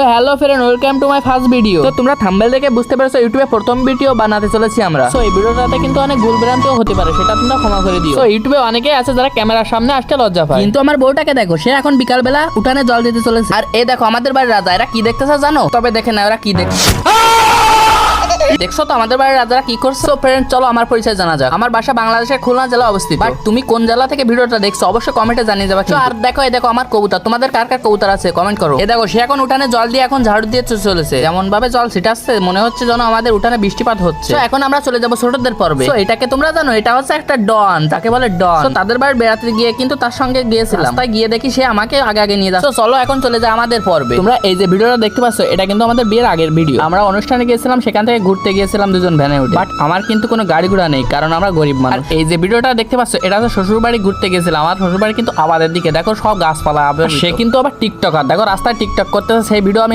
তো hello friend welcome to my first video তো তোমরা থাম্বেল দেখে বুঝতে পারছ ইউটিউবে প্রথম ভিডিও বানাতে চলেছি আমরা। তো এই ভিডিওটাতে কিন্তু অনেক ভুল ভ্রান্তিও হতে পারে সেটা তোমরা ক্ষমা করে দিও। তো ইউটিউবে অনেকেই আছে যারা ক্যামেরার সামনে আসতে লজ্জা পায়। কিন্তু আমার বউটাকে দেখো সে এখন বিকালবেলা উঠানে জল দিতে চলেছে। আর এই দেখো আমাদের বাড়ির রাজা এরা কি দেখতেছে জানো? তবে দেখে না ওরা কি দেখছে। দেখছ তো, আমাদের বাড়ির রাজারা কি করছ? ফ্রেন্ড চলো আমার পরিচয় জানা যাক। আমার বাসা বাংলাদেশের খুলনা জেলা অবস্থিত। বাট তুমি কোন জেলা থেকে ভিডিওটা দেখছ, অবশ্যই কমেন্টে জানিয়ে যাবে আর দেখো, এই দেখো আমার কবুতর। তোমাদের কার কার কবুতর আছে? কমেন্ট করো। এ দেখো, সে এখন উঠানে জল দিয়ে এখন ঝাড়ু দিয়ে চলেছে। যেমন ভাবে জল ছিটাচ্ছে, মনে হচ্ছে যেন আমাদের উঠানে বৃষ্টিপাত হচ্ছে। এখন আমরা চলে যাব ছোটদের পর্বে। তো এটাকে তোমরা জানো, এটা হচ্ছে একটা ডন। তাকে বলে ডন। তো তাদের বাড়ি বেড়াতে গিয়ে কিন্তু তার সঙ্গে গিয়েছিলাম। তাই গিয়ে দেখি সে আমাকে আগে আগে নিয়ে যাচ্ছে। চলো, এখন চলে যায় আমাদের পর্বে। তোমরা এই যে ভিডিওটা দেখতে পাচ্ছ, এটা কিন্তু আমাদের বিয়ের আগের ভিডিও। আমরা অনুষ্ঠানে গিয়েছিলাম, সেখান থেকে ঘুরতে গিয়েছিলাম দুজন ভ্যানে উঠে। বাট আমার কিন্তু কোনো গাড়ি ঘোড়া নেই কারণ আমরা গরিব মানুষ। এই যে ভিডিওটা দেখতে পাচ্ছ এটা তো শ্বশুরবাড়ি ঘুরতে গেছিলাম আমার শ্বশুরবাড়ি কিন্তু আমাদের দিকে দেখো সব গাছপালা সে কিন্তু আবার টিকটকার। দেখো রাস্তায় টিকটক করতেছে সেই ভিডিও আমি